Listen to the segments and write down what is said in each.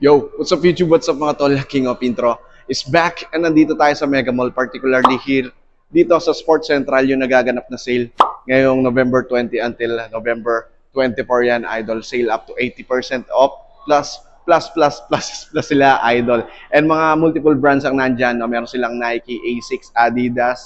Yo, what's up YouTube? What's up mga tol? King of Intro is back and nandito tayo sa Mega Mall, particularly here dito sa Sports Central yung nagaganap na sale ngayong November 20 until November 24 yan, idol. Sale up to 80% off plus plus plus plus plus sila, idol. And mga multiple brands ang nandyan. No? Meron silang Nike, Asics, Adidas,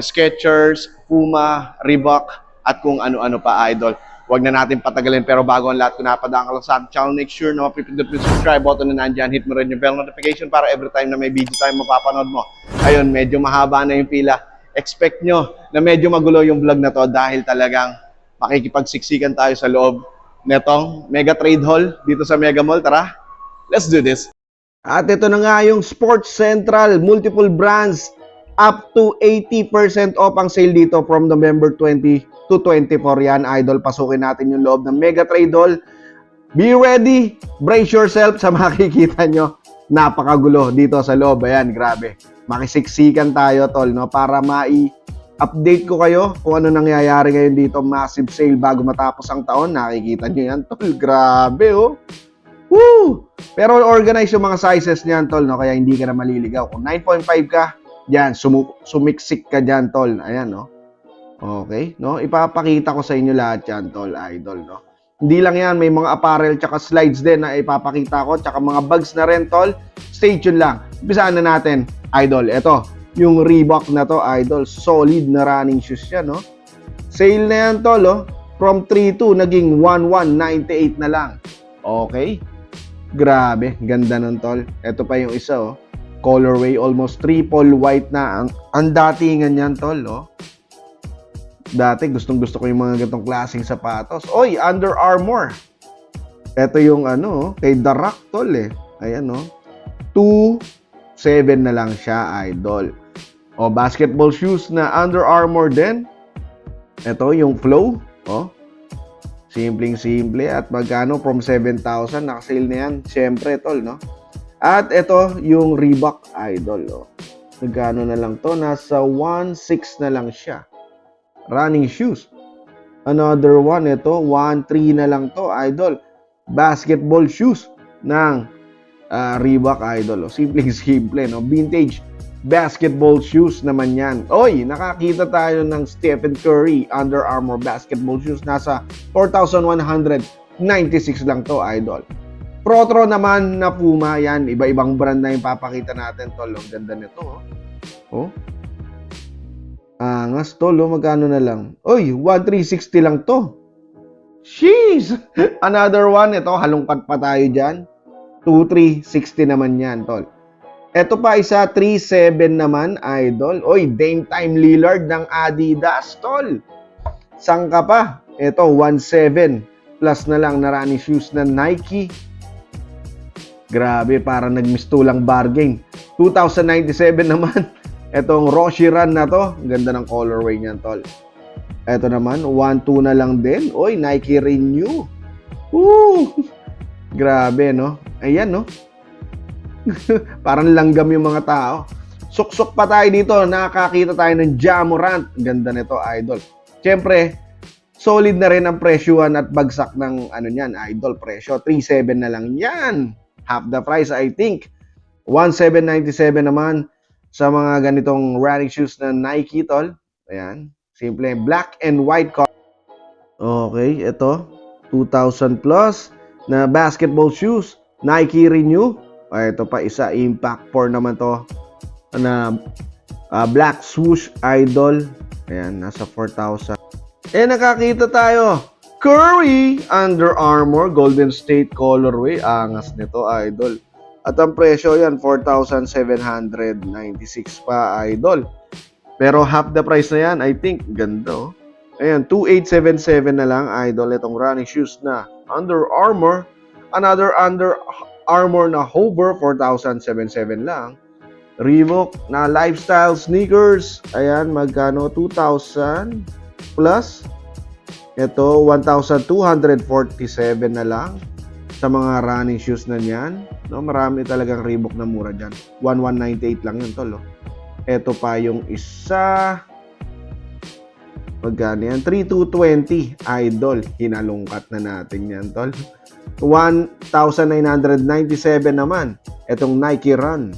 Skechers, Puma, Reebok, at kung ano-ano pa, idol. Huwag na natin patagalin pero bago ang lahat, kung napadaan ka lang sa channel, make sure na mapipindot yung subscribe button na nandyan. Hit mo rin yung bell notification para every time na may video tayo mapapanood mo. Ayun, medyo mahaba na yung pila. Expect nyo na medyo magulo yung vlog na to dahil talagang makikipagsiksikan tayo sa loob netong Mega Trade Hall dito sa Mega Mall. Tara, let's do this. At ito na nga yung Sports Central, multiple brands, up to 80% off ang sale dito from November 20 to 24 yan. Idol, pasukin natin yung loob ng Mega Trade Hall. Be ready, brace yourself sa makikita nyo. Napakagulo dito sa loob. Ayan, grabe. Makisiksikan tayo, tol, no? Para mai-update ko kayo kung ano nangyayari ngayon dito. Massive sale bago matapos ang taon. Nakikita nyo yan, tol. Grabe, oh. Woo! Pero organize yung mga sizes niyan, tol, no? Kaya hindi ka na maliligaw. Kung 9.5 ka, diyan, sumu- sumiksik ka diyan, tol. Ayan, no? Okay, no? Ipapakita ko sa inyo lahat yan, tol, idol, no? Hindi lang yan, may mga apparel tsaka slides din na ipapakita ko, tsaka mga bags na rin, tol. Stay tuned lang. Umpisaan na natin, idol. Ito, yung Reebok na to, idol. Solid na running shoes yan, no? Sale na yan, tol, oh. From 3.2, naging 1.198 na lang. Okay? Grabe, ganda nun, tol. Ito pa yung isa, oh. Colorway, almost triple white na. Ang, ang datingan yan, tol, oh. Dati, gustong gusto ko yung mga ganitong klaseng sapatos. Oy, Under Armour. Ito yung ano, kay Rock, tol, eh. Ayan, oh. 2.7 na lang siya, idol. O, basketball shoes na Under Armour din. Ito, yung Flow. Oh, Simpleng simple at magkano from 7,000 nakasale na yan. Siyempre tol, no? At ito yung Reebok Idol, oh. Magkano na lang to? Nasa 1.6 na lang siya. Running shoes. Another one, ito 1.3 na lang to, Idol. Basketball shoes ng ah, Reebok Idol. Oh. Simpleng simple, no? Vintage basketball shoes naman yan. Oy, nakakita tayo ng Stephen Curry Under Armour basketball shoes. Nasa 4,196 lang to, idol. Protro naman na Puma, yan. Iba-ibang brand na yung papakita natin, tol. Ang ganda nito, oh. oh. Angas, tol, oh. Magkano na lang? Oy, 1,360 lang to. Sheesh! Another one, ito, halongkat pa tayo dyan. 2,360 naman yan, tol. Ito pa isa, 3.7 naman, idol. Oy, Dame Time Lillard ng Adidas, tol. Ka pa? Ito, 1.7 plus na lang na running shoes na Nike. Grabe, para nagmistulang bargain. 2,097 naman. Etong Roshi Run na to. Ganda ng colorway niyan, tol. Ito naman, 1.2 na lang din. Oy, Nike Renew. Woo! Grabe, no? Ayan, no? Parang langgam yung mga tao. Suksok pa tayo dito. Nakakita tayo ng Jamorant. Ganda nito, idol. Siyempre, solid na rin ang presyuhan at bagsak ng ano niyan, idol presyo. 3.7 na lang yan. Half the price, I think. 1.797 naman sa mga ganitong running shoes na Nike, tol. Ayan. Simple. Black and white color. Okay, ito. 2,000 plus na basketball shoes. Nike Renew. Ah, ito pa isa, Impact 4 naman to. Na ah, black swoosh idol. Ayan, nasa 4,000. Eh, nakakita tayo. Curry Under Armour Golden State Colorway. Angas nito, idol. At ang presyo yan, 4,796 pa, idol. Pero half the price na yan, I think. Ganda, oh. Ayan, 2,877 na lang, idol. Itong running shoes na Under Armour. Another Under Armour na Hover, 4,077 lang. Reebok na lifestyle sneakers. Ayan, magkano? 2,000 plus. Ito, 1,247 na lang sa mga running shoes na niyan. No, marami talagang Reebok na mura dyan. 1,198 lang yun, tol. oh. Ito pa yung isa. Magkano yan? 3,220. Idol. Hinalungkat na natin yan, tol. 1,997 naman. Itong Nike Run.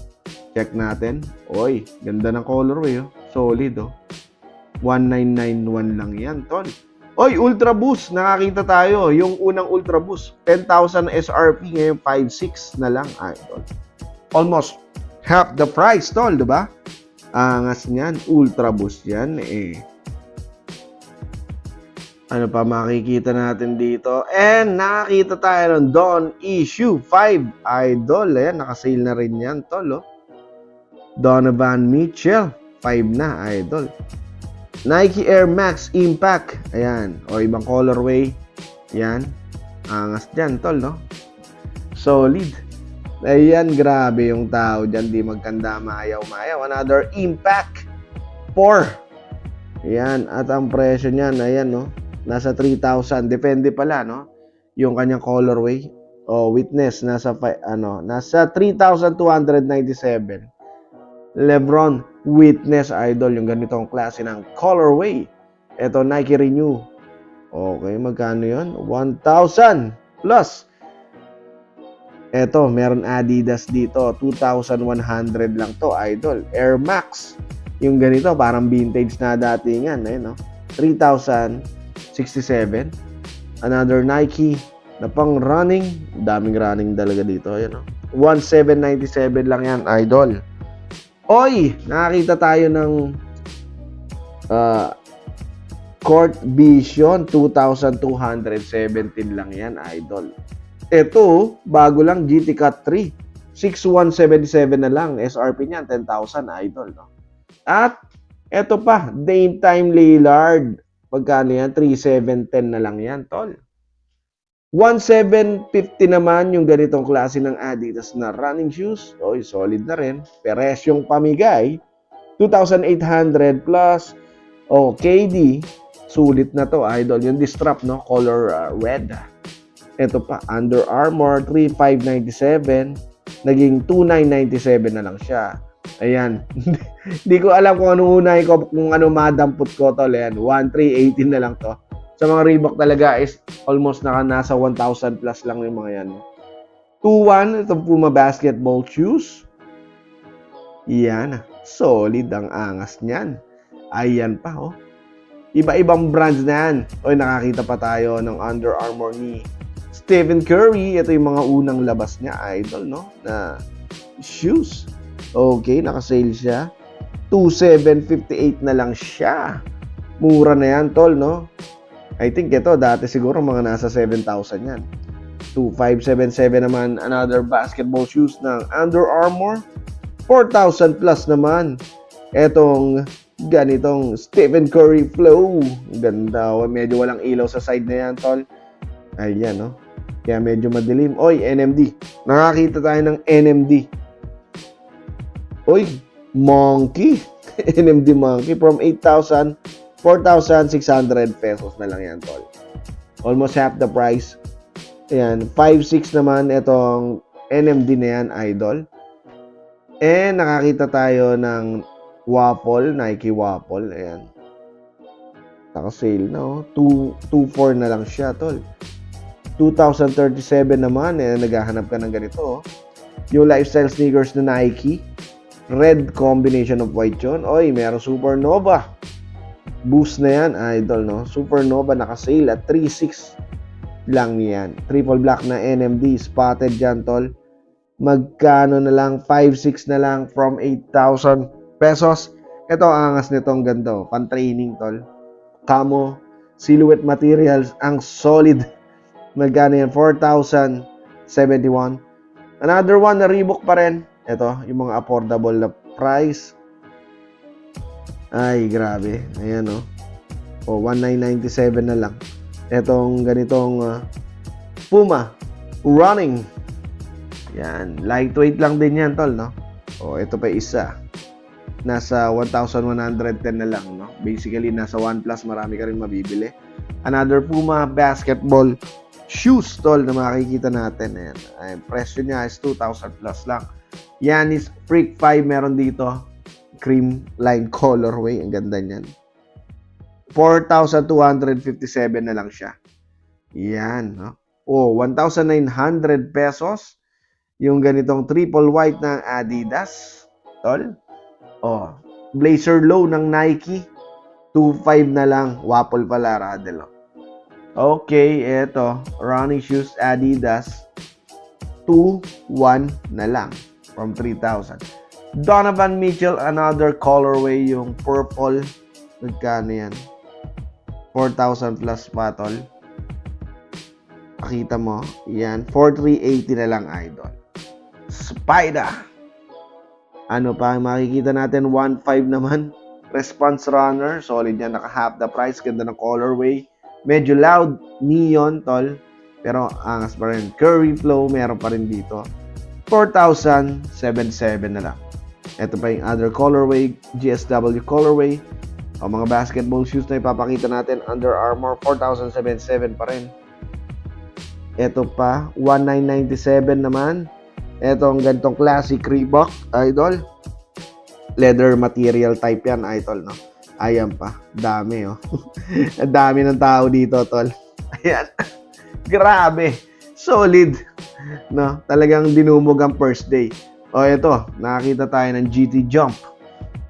Check natin. Oy, ganda ng colorway, oh. Solid, oh. 1991 lang yan, tol. Oy, Ultra Boost. Nakakita tayo. Yung unang Ultra Boost. 10,000 SRP. Ngayon, 5,600 na lang, idol. Almost half the price, tol, di ba? Angas niyan. Ultra Boost yan, eh. Ano pa makikita natin dito? And nakakita tayo ng Dawn Issue 5 Idol. Ayan, nakasale na rin yan, tol. Oh. Donovan Mitchell 5 na, Idol. Nike Air Max Impact. Ayan. O, ibang colorway. Ayan. Angas dyan, tol, no? Solid. Ayan, grabe yung tao dyan. Di magkanda, mayaw-mayaw. Another Impact 4. Ayan. At ang presyo niyan, ayan, no? Nasa 3,000. Depende pala, no? Yung kanyang colorway. O, witness, nasa, ano, nasa 3,297. Lebron Witness Idol, yung ganitong klase ng colorway. Ito, Nike Renew. Okay, magkano yun? 1,000 plus. Ito, meron Adidas dito. 2,100 lang to, Idol. Air Max. Yung ganito, parang vintage na dati yan. Ayun, no? 3,067. Another Nike na pang running. Daming running talaga dito. Ayun, no? 1,797 lang yan, Idol. Oy, nakakita tayo ng uh, Court Vision 2,217 lang yan, idol. Ito, bago lang GT Cut 3. 6,177 na lang. SRP niyan, 10,000, idol. No? At, ito pa, Dame Time Lillard. Pagkano yan? 3,710 na lang yan, tol. 1,750 naman yung ganitong klase ng Adidas na running shoes. Oy, solid na rin. Peresyong pamigay. 2,800 plus. Oh, KD. Sulit na to, idol. Yung distrap, no? Color uh, red. Ito pa, Under Armour, 3,597. Naging 2,997 na lang siya. Ayan. Hindi ko alam kung ano unay ko, kung ano madampot ko to. Ayan, 1,318 na lang to. Sa mga Reebok talaga is almost naka nasa 1,000 plus lang yung mga yan. 2-1, itong Puma basketball shoes. Yan, solid ang angas niyan. Ayan pa, oh. Iba-ibang brands na yan. Oy, nakakita pa tayo ng Under Armour ni Stephen Curry. Ito yung mga unang labas niya, idol, no? Na shoes. Okay, nakasale siya. 2,758 na lang siya. Mura na yan, tol, no? I think ito, dati siguro mga nasa 7,000 yan. 2,577 naman another basketball shoes ng Under Armour. 4,000 plus naman. Etong ganitong Stephen Curry Flow. Ganda. oh. Medyo walang ilaw sa side na yan, tol. Ayan, no? Kaya medyo madilim. Oy, NMD. Nakakita tayo ng NMD. Oy, Monkey. NMD Monkey from 8,000 4,600 pesos na lang yan, tol. Almost half the price. Ayan, 5,600 naman itong NMD na yan, idol. And nakakita tayo ng waffle, Nike waffle. Ayan. Naka-sale na, oh. 2,400 na lang siya, tol. 2,037 naman, eh, naghahanap ka ng ganito, oh. Yung lifestyle sneakers na Nike. Red combination of white yun. Oy, meron Supernova. Boost na yan, idol, no? Supernova naka-sale at 3.6 lang yan. Triple black na NMD, spotted dyan, tol. Magkano na lang? 5.6 na lang from 8,000 pesos. Ito ang angas nitong ganda, oh. pan-training, tol. Camo, silhouette materials, ang solid. Magkano yan? 4,071. Another one na Reebok pa rin. Ito, yung mga affordable na price. Ay, grabe. Ayan, oh. O, 1997 na lang. Etong ganitong uh, Puma running. Yan. Lightweight lang din yan, tol, no? O, ito pa isa. Nasa 1,110 na lang, no? Basically, nasa 1 plus marami ka rin mabibili. Another Puma basketball shoes, tol, na makikita natin. Ayan. Ay, presyo niya is 2,000 plus lang. Yan is Freak 5 meron dito cream line colorway. Ang ganda niyan. 4,257 na lang siya. Yan, no? Oh, 1,900 pesos. Yung ganitong triple white ng Adidas. Tol. Oh, blazer low ng Nike. 2.5 na lang. Waffle pala, Radel. oh. Okay, eto. Running shoes Adidas. 2.1 na lang. From 3,000. Donovan Mitchell, another colorway, yung purple. Nagkano yan? 4,000 plus pa, tol. Pakita mo. Yan. 4,380 na lang, idol. Spider. Ano pa makikita natin? 1.5 naman. Response runner. Solid yan. Naka half the price. Ganda ng colorway. Medyo loud. Neon, tol. Pero angas pa rin. Curry flow. Meron pa rin dito. 4,077 na lang. Ito pa yung other colorway. GSW colorway. O mga basketball shoes na ipapakita natin. Under Armour. 4,077 pa rin. Ito pa. 1,997 naman. Ito ang ganitong classic Reebok, idol. Leather material type yan, idol, no? Ayan pa. Dami, oh. Ang dami ng tao dito, tol. Ayan. Grabe. Solid. No? Talagang dinumog ang first day. O, ito. Nakakita tayo ng GT Jump.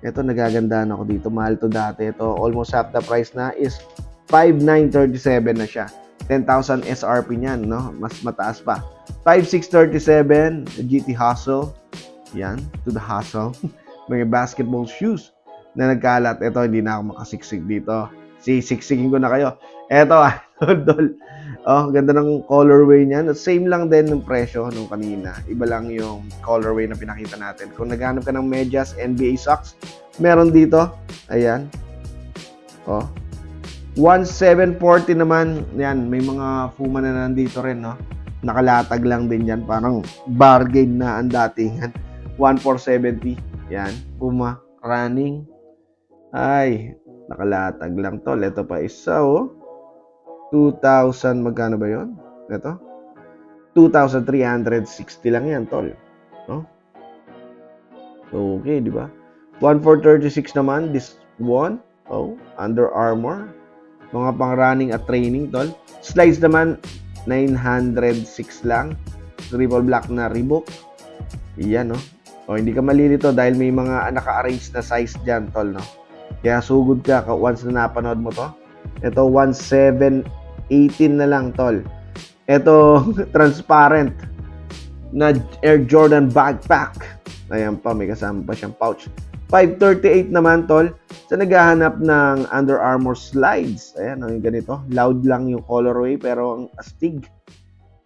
Ito, nagagandaan ako dito. Mahal to dati. Ito, almost half the price na is 5,937 na siya. 10,000 SRP niyan, no? Mas mataas pa. 5,637 GT Hustle. Yan, to the hustle. Mga basketball shoes na nagkalat. Ito, hindi na ako makasiksik dito. Sisiksikin ko na kayo. Ito, idol. Oh, ganda ng colorway niyan. Same lang din ng presyo nung kanina. Iba lang yung colorway na pinakita natin. Kung naghanap ka ng medyas, NBA socks, meron dito. Ayan. Oh. 1,740 naman. Yan, may mga Puma na nandito rin, no? Nakalatag lang din yan. Parang bargain na ang datingan. 1,470. Yan, Puma running. Ay, nakalatag lang to. Ito pa isa, oh. 2,000, magkano ba yon? Ito? 2,360 lang yan, tol. No? Okay, di ba? 1,436 naman, this one. Oh, Under Armour. Mga pang running at training, tol. Slides naman, 906 lang. Triple black na Reebok. Iyan, no? O, hindi ka malilito dahil may mga naka-arrange na size dyan, tol, no? Kaya sugod ka once na napanood mo to. Ito, 1,718 na lang, tol. Ito, transparent na Air Jordan backpack. Ayan pa, may kasama pa siyang pouch. 538 naman, tol. Sa naghahanap ng Under Armour slides. Ayan, yung ganito. Loud lang yung colorway, pero ang astig.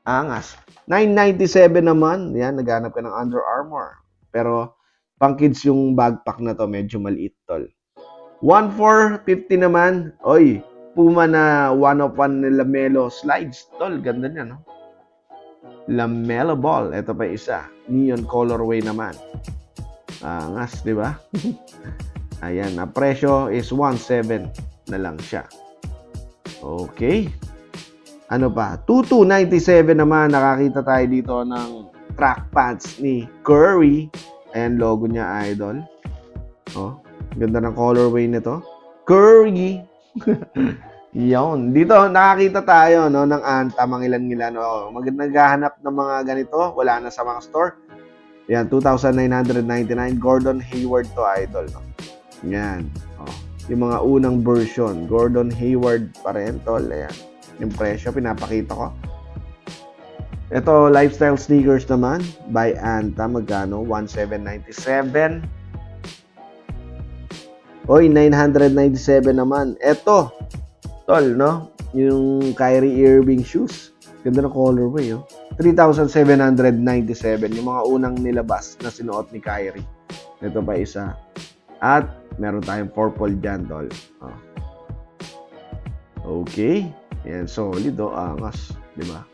Angas. 997 naman. Yan, naghahanap ka ng Under Armour. Pero, pang kids yung backpack na to, medyo maliit, tol. 1450 naman. Oy, Puma na one of one na Lamelo slides. Tol, ganda niya, no? Lamelo ball. Ito pa isa. Neon colorway naman. Angas, di ba? Ayan, na presyo is 1.7 na lang siya. Okay. Ano pa? 2297 naman. Nakakita tayo dito ng track pants ni Curry. Ayan, logo niya, idol. Oh, ganda ng colorway nito. Curry. Yon. Dito, nakakita tayo no, ng anta, mga ilan-ilan. Oh, mag naghahanap ng mga ganito. Wala na sa mga store. Yan, 2,999. Gordon Hayward to idol. No? Yan. Oh, yung mga unang version. Gordon Hayward pa rin, tol. Ayan. Yung presyo, pinapakita ko. Ito, lifestyle sneakers naman. By Anta. Magkano? 1,797. Oy, 997 naman. Ito, tol, no? Yung Kyrie Irving shoes. Ganda ng colorway, oh. 3,797. Yung mga unang nilabas na sinuot ni Kyrie. Ito pa isa. At meron tayong purple dyan, tol. Oh. Okay. Yan, solid, oh. Angas. Di ba?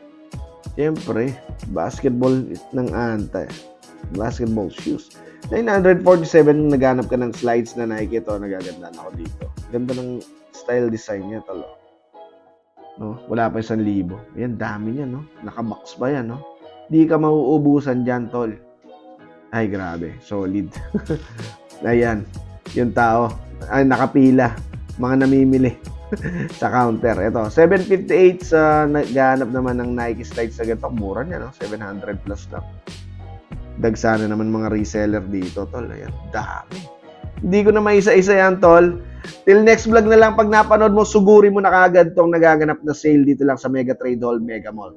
Siyempre, basketball ng anta. Basketball shoes. 947 naghanap ka ng slides na Nike ito, nagaganda na ako dito. Ganda ng style design niya talo. No, wala pa isang libo. Ayan, dami niya, no? Nakabox pa yan, no? Di ka mauubusan dyan, tol. Ay, grabe. Solid. Ayan. Yung tao. Ay, nakapila. Mga namimili. sa counter. Ito, 758 sa naghahanap naman ng Nike slides sa ganito. Mura niya, no? 700 plus lang. Dagsana naman mga reseller dito, tol. Ayan, dami. Hindi ko na maisa-isa yan, tol. Till next vlog na lang, pag napanood mo, suguri mo na kagad tong nagaganap na sale dito lang sa Mega Trade Hall, Mega Mall.